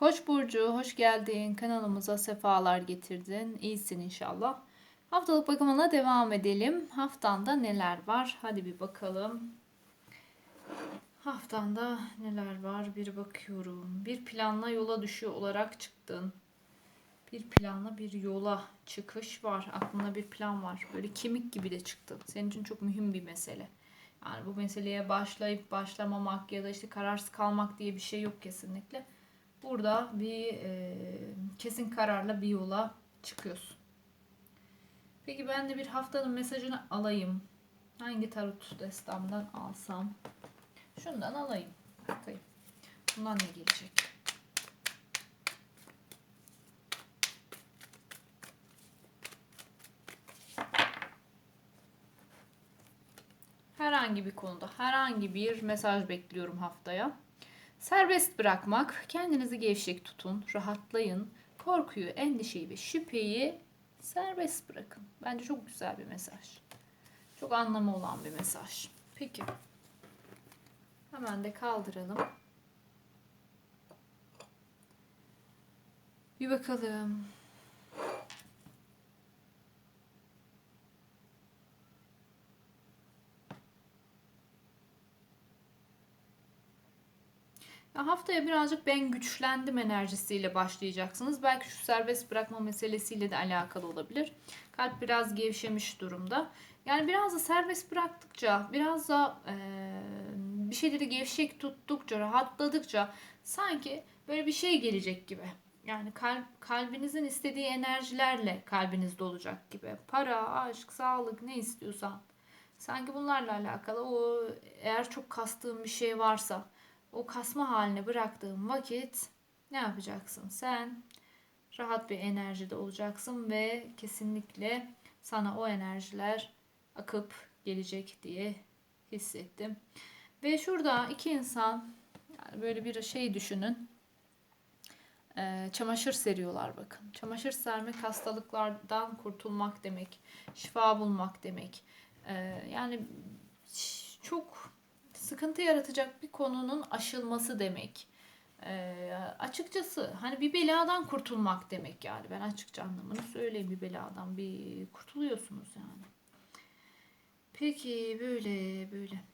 Koç burcu hoş geldin. Kanalımıza sefalar getirdin. İyisin inşallah. Haftalık bakımına devam edelim. Haftanda neler var? Hadi bir bakalım. Haftanda neler var? Bir bakıyorum. Bir planla yola düşüyor olarak çıktın. Bir planla bir yola çıkış var. Aklında bir plan var. Böyle kemik gibi de çıktın. Senin için çok mühim bir mesele. Yani bu meseleye başlayıp başlamamak ya da işte kararsız kalmak diye bir şey yok kesinlikle. Burada bir e, kesin kararla bir yola çıkıyorsun. Peki ben de bir haftanın mesajını alayım. Hangi tarot destamdan alsam? Şundan alayım. Bakayım. Bundan ne gelecek? Herhangi bir konuda herhangi bir mesaj bekliyorum haftaya. Serbest bırakmak, kendinizi gevşek tutun, rahatlayın. Korkuyu, endişeyi ve şüpheyi serbest bırakın. Bence çok güzel bir mesaj. Çok anlamı olan bir mesaj. Peki. Hemen de kaldıralım. Bir bakalım. Ya haftaya birazcık ben güçlendim enerjisiyle başlayacaksınız. Belki şu serbest bırakma meselesiyle de alakalı olabilir. Kalp biraz gevşemiş durumda. Yani biraz da serbest bıraktıkça, biraz da e, bir şeyleri gevşek tuttukça, rahatladıkça sanki böyle bir şey gelecek gibi. Yani kalp, kalbinizin istediği enerjilerle kalbinizde olacak gibi. Para, aşk, sağlık ne istiyorsan. Sanki bunlarla alakalı o eğer çok kastığın bir şey varsa o kasma haline bıraktığın vakit ne yapacaksın? Sen rahat bir enerjide olacaksın ve kesinlikle sana o enerjiler akıp gelecek diye hissettim. Ve şurada iki insan yani böyle bir şey düşünün. Ee, çamaşır seriyorlar bakın. Çamaşır sermek hastalıklardan kurtulmak demek. Şifa bulmak demek. Ee, yani çok sıkıntı yaratacak bir konunun aşılması demek. Ee, açıkçası hani bir beladan kurtulmak demek yani. Ben açıkça anlamını söyleyeyim bir beladan bir kurtuluyorsunuz yani. Peki böyle böyle.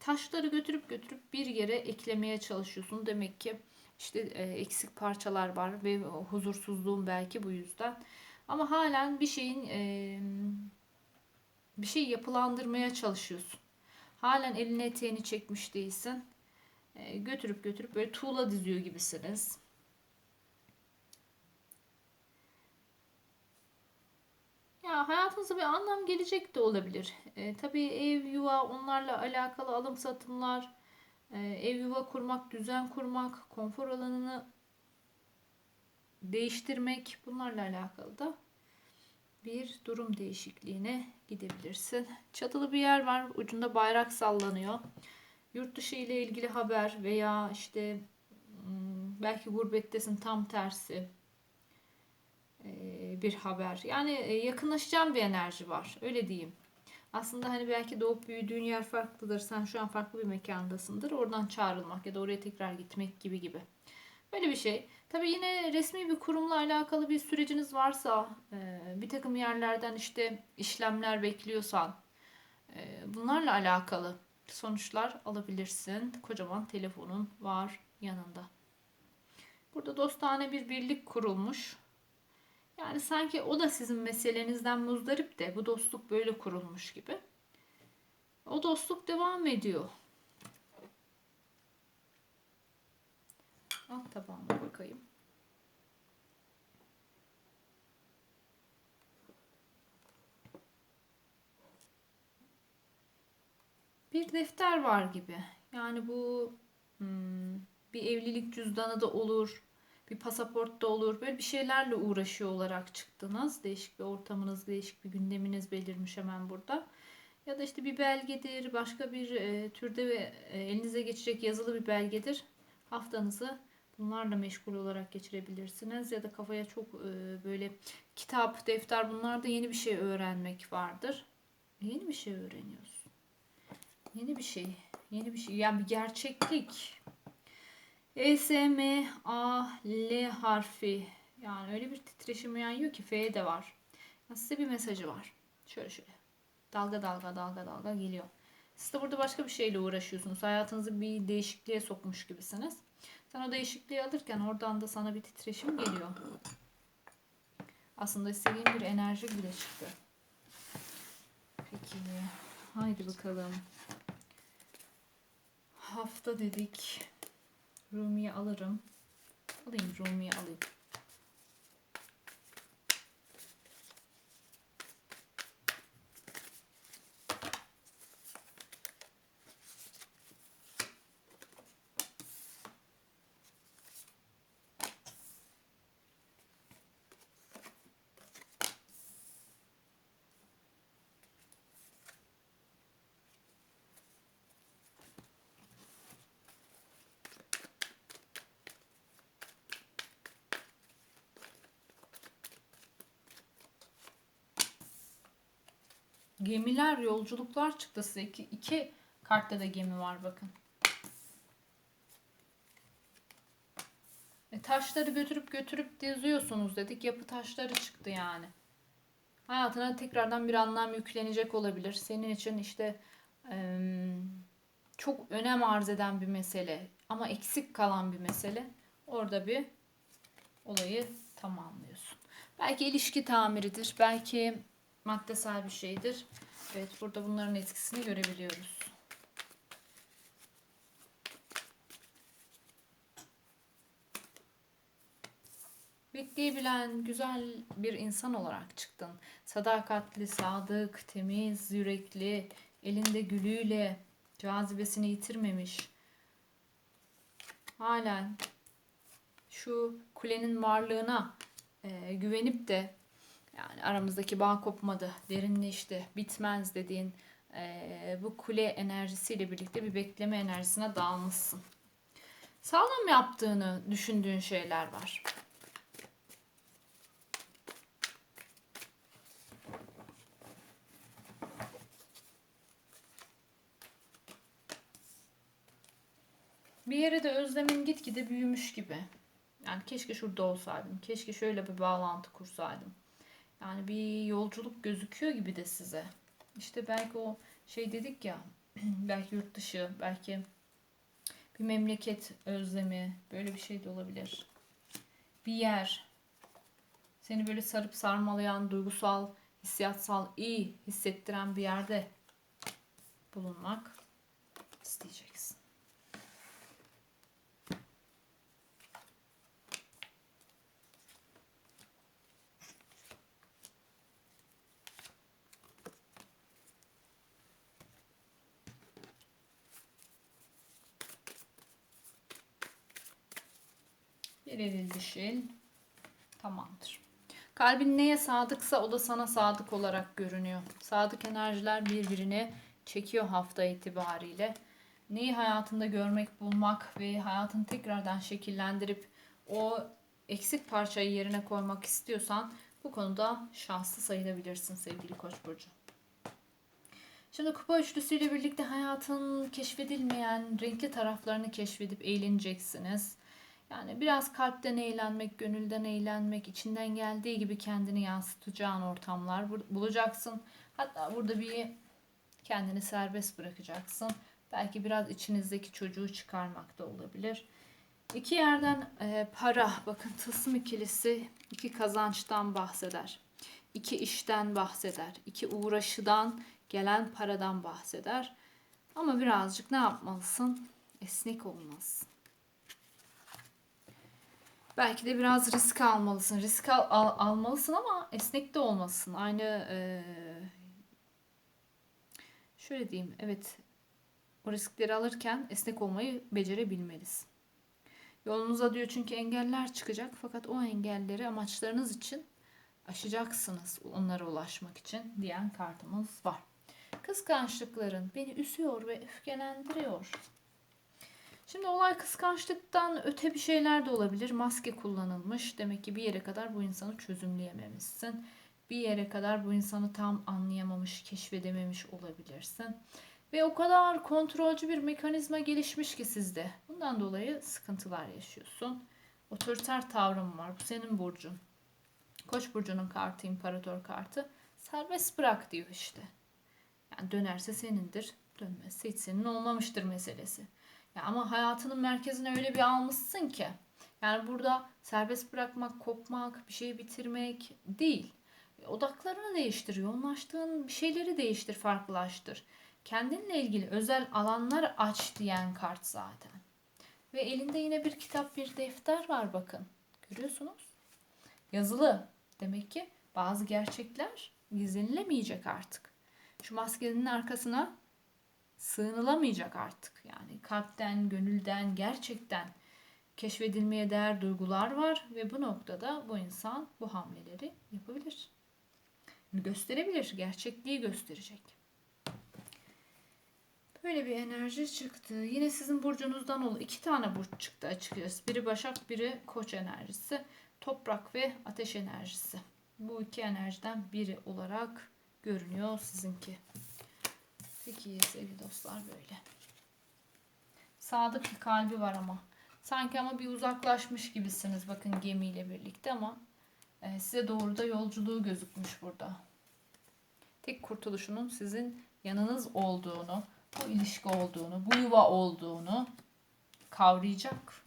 Taşları götürüp götürüp bir yere eklemeye çalışıyorsun. Demek ki işte e, eksik parçalar var ve huzursuzluğun belki bu yüzden. Ama halen bir şeyin e, bir şey yapılandırmaya çalışıyorsun. Halen elini eteğini çekmiş değilsin. E, götürüp götürüp böyle tuğla diziyor gibisiniz. Ya hayatınıza bir anlam gelecek de olabilir. E, tabii ev, yuva onlarla alakalı alım satımlar, e, ev yuva kurmak, düzen kurmak, konfor alanını değiştirmek bunlarla alakalı da bir durum değişikliğine gidebilirsin. Çatılı bir yer var. Ucunda bayrak sallanıyor. Yurt dışı ile ilgili haber veya işte hmm, belki gurbettesin tam tersi bir haber. Yani e, yakınlaşacağım bir enerji var. Öyle diyeyim. Aslında hani belki doğup büyüdüğün yer farklıdır. Sen şu an farklı bir mekandasındır. Oradan çağrılmak ya da oraya tekrar gitmek gibi gibi. Böyle bir şey. Tabii yine resmi bir kurumla alakalı bir süreciniz varsa, e, bir takım yerlerden işte işlemler bekliyorsan, e, bunlarla alakalı sonuçlar alabilirsin. Kocaman telefonun var yanında. Burada dostane bir birlik kurulmuş. Yani sanki o da sizin meselenizden muzdarip de bu dostluk böyle kurulmuş gibi. O dostluk devam ediyor. Alt tabağına bakayım. Bir defter var gibi. Yani bu hmm, bir evlilik cüzdanı da olur. Bir pasaport da olur. Böyle bir şeylerle uğraşıyor olarak çıktınız. Değişik bir ortamınız, değişik bir gündeminiz belirmiş hemen burada. Ya da işte bir belgedir, başka bir e, türde ve e, elinize geçecek yazılı bir belgedir. Haftanızı Bunlarla meşgul olarak geçirebilirsiniz ya da kafaya çok e, böyle kitap, defter bunlarda yeni bir şey öğrenmek vardır. Yeni bir şey öğreniyorsun. Yeni bir şey, yeni bir şey. Yani bir gerçeklik. E, S, M, A, L harfi. Yani öyle bir titreşim yayıyor ki F de var. Ya size bir mesajı var. Şöyle şöyle. Dalga dalga dalga dalga geliyor. Siz de burada başka bir şeyle uğraşıyorsunuz. Hayatınızı bir değişikliğe sokmuş gibisiniz. Sen o değişikliği alırken oradan da sana bir titreşim geliyor. Aslında istediğim bir enerji bile çıktı. Peki. Haydi bakalım. Hafta dedik. Rumi'yi alırım. Alayım Rumi'yi alayım. Gemiler, yolculuklar çıktı size. İki, iki kartta da gemi var bakın. E, taşları götürüp götürüp diziyorsunuz dedik. Yapı taşları çıktı yani. Hayatına tekrardan bir anlam yüklenecek olabilir. Senin için işte eee, çok önem arz eden bir mesele ama eksik kalan bir mesele. Orada bir olayı tamamlıyorsun. Belki ilişki tamiridir. Belki maddesel bir şeydir. Evet burada bunların etkisini görebiliyoruz. Bekleyebilen güzel bir insan olarak çıktın. Sadakatli, sadık, temiz, yürekli, elinde gülüyle cazibesini yitirmemiş. Halen şu kulenin varlığına e, güvenip de yani aramızdaki bağ kopmadı, derinleşti, bitmez dediğin e, bu kule enerjisiyle birlikte bir bekleme enerjisine dalmışsın. Sağlam yaptığını düşündüğün şeyler var. Bir yere de özlemin gitgide büyümüş gibi. Yani keşke şurada olsaydım. Keşke şöyle bir bağlantı kursaydım. Yani bir yolculuk gözüküyor gibi de size. İşte belki o şey dedik ya. belki yurt dışı, belki bir memleket özlemi, böyle bir şey de olabilir. Bir yer, seni böyle sarıp sarmalayan, duygusal, hissiyatsal, iyi hissettiren bir yerde bulunmak isteyeceksin. Bir eril dişil. Tamamdır. Kalbin neye sadıksa o da sana sadık olarak görünüyor. Sadık enerjiler birbirini çekiyor hafta itibariyle. Neyi hayatında görmek, bulmak ve hayatını tekrardan şekillendirip o eksik parçayı yerine koymak istiyorsan bu konuda şanslı sayılabilirsin sevgili Koç burcu. Şimdi kupa üçlüsüyle birlikte hayatın keşfedilmeyen renkli taraflarını keşfedip eğleneceksiniz. Yani biraz kalpten eğlenmek, gönülden eğlenmek, içinden geldiği gibi kendini yansıtacağın ortamlar bulacaksın. Hatta burada bir kendini serbest bırakacaksın. Belki biraz içinizdeki çocuğu çıkarmak da olabilir. İki yerden e, para, bakın tılsım ikilisi iki kazançtan bahseder. İki işten bahseder. iki uğraşıdan gelen paradan bahseder. Ama birazcık ne yapmalısın? Esnek olmalısın. Belki de biraz risk almalısın. Risk al, al, almalısın ama esnek de olmalısın. Aynı e, şöyle diyeyim. Evet o riskleri alırken esnek olmayı becerebilmelisin. Yolunuza diyor çünkü engeller çıkacak. Fakat o engelleri amaçlarınız için aşacaksınız onlara ulaşmak için diyen kartımız var. Kıskançlıkların beni üzüyor ve öfkelendiriyor. Şimdi olay kıskançlıktan öte bir şeyler de olabilir. Maske kullanılmış. Demek ki bir yere kadar bu insanı çözümleyememişsin. Bir yere kadar bu insanı tam anlayamamış, keşfedememiş olabilirsin. Ve o kadar kontrolcü bir mekanizma gelişmiş ki sizde. Bundan dolayı sıkıntılar yaşıyorsun. Otoriter tavrın var. Bu senin burcun. Koç burcunun kartı, imparator kartı. Serbest bırak diyor işte. Yani dönerse senindir, dönmezse hiç senin olmamıştır meselesi. Ya ama hayatının merkezine öyle bir almışsın ki. Yani burada serbest bırakmak, kopmak, bir şeyi bitirmek değil. Odaklarını değiştir, yoğunlaştığın bir şeyleri değiştir, farklılaştır. Kendinle ilgili özel alanlar aç diyen kart zaten. Ve elinde yine bir kitap, bir defter var bakın. Görüyorsunuz. Yazılı. Demek ki bazı gerçekler gizlenilemeyecek artık. Şu maskenin arkasına sığınılamayacak artık. Yani kalpten, gönülden, gerçekten keşfedilmeye değer duygular var ve bu noktada bu insan bu hamleleri yapabilir. Gösterebilir, gerçekliği gösterecek. Böyle bir enerji çıktı. Yine sizin burcunuzdan ol. iki tane burç çıktı açıkçası. Biri Başak, biri Koç enerjisi. Toprak ve Ateş enerjisi. Bu iki enerjiden biri olarak görünüyor sizinki. Peki sevgili dostlar böyle. Sadık bir kalbi var ama. Sanki ama bir uzaklaşmış gibisiniz bakın gemiyle birlikte ama e, size doğru da yolculuğu gözükmüş burada. Tek kurtuluşunun sizin yanınız olduğunu, bu ilişki olduğunu, bu yuva olduğunu kavrayacak.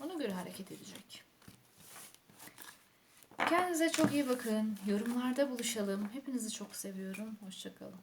Ona göre hareket edecek. Kendinize çok iyi bakın. Yorumlarda buluşalım. Hepinizi çok seviyorum. Hoşçakalın.